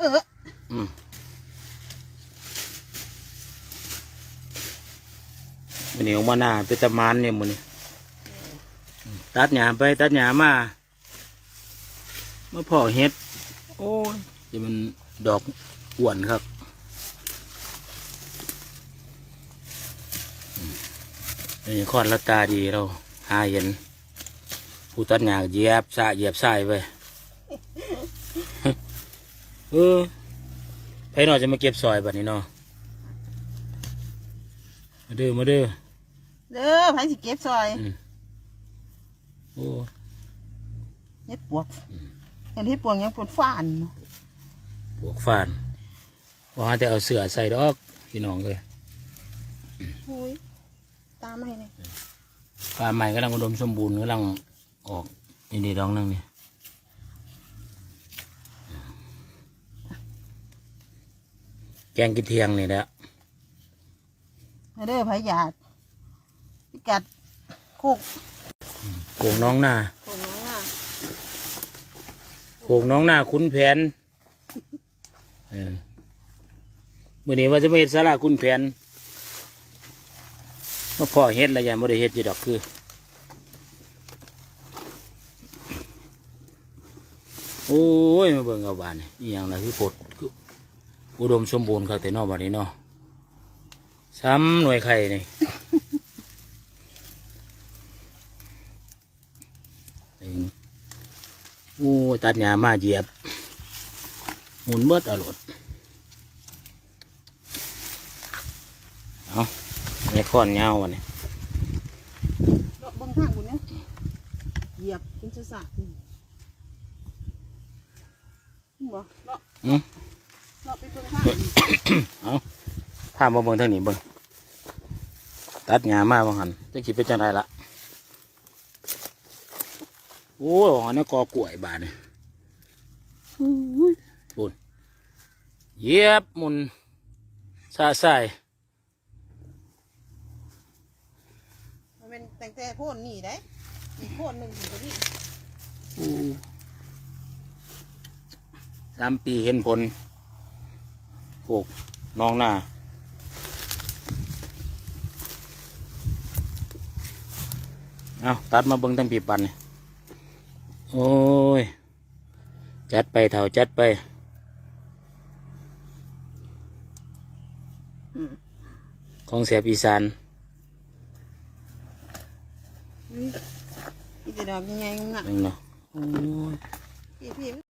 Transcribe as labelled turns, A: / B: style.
A: เออ
B: อืมมันนี้ออกมาหน้าเป็นตะมานเนี่ยมันนี่ตัดหญ้าไปตัดหญ้ามามาพ่อเฮ็ด โอ้ยจะมันดอกอ้วนครับอืมนี่คอนละตาดีเราหาเห็นผู้ตัดหญ้าเหยียบสะเหยียบสายไป เออไผหน่อยจะมาเก็บซอยแบบนี้เนาะมาเด้อมาเด้อ
A: เด้อไผสิเก็บซอย
B: อืมโอ้
A: เฮ็ดปวกเห็นเฮ็ดปวกยังปวดฟ้านเนาะ
B: บวกฟานว่าแต่เอาเสือใส่ดอกพี่น้องเลย
A: โอ้ยตามมาให้นี่
B: ฟาร์มใหม่กำลังอุดมสมบูรณ์กำลังออกนี่นี่ดองนึงนี่แก งกินเทียงนี่แหละ
A: มาเด้อไผอยากพิกัดโคก
B: โกงน้องหน้า
A: โคกน้องอะ
B: โกงน้องหน้าคุ้นแผนเออมื่อนี้ว่าจะไม่เห็นสาระคุ้นแผนมาพ่อเฮ็ดอะไรอย่างไม่ได้เฮ็ดจีดอกคือโอ้ยมาเบิ่งเอาบานนี่อหย่างไรคือปดคือ อุดมสมบูรณ์ครับแต่นอกบานนี้เนาะซ้ำหน่วยไข่นี่เองโอ้ยตัดหญ้ามาเหยียบ หมุนเบิดเอารมณ์เอาในข้อนยาววันนี้
A: เลาะเบิ่งทางบุญเนี่ยเหยียบเป็นสุสานนี่นี่บ่เลาะ
B: อืม
A: เลาะไป เบิ่งทาง
B: เอาถ้ามมาเบิ่งทางนี้เบิ่งตัดหญ้ามาบางหันจะคิดเป็นจังไรละโอ้ยหันนี้กอกล้วยบานนี่ปุ่นเหยียบหมุนซาใส่
A: มันเป็นแต่งแต่โพ่นนี่ได้อีกโพ่นหนึ่งถึงตัวนี้
B: สามปีเห็นผลป ลูกน้องหน้าเอาตัดมาเบิ้งตั้งปีปันนี่โอ้ย จัดไปเถ่าจัดไป
A: อืม
B: ของเสียบอีสาน
A: นี่จะดอกยังไงงะ
B: นึงเนาะโอ้ย
A: พี่พี่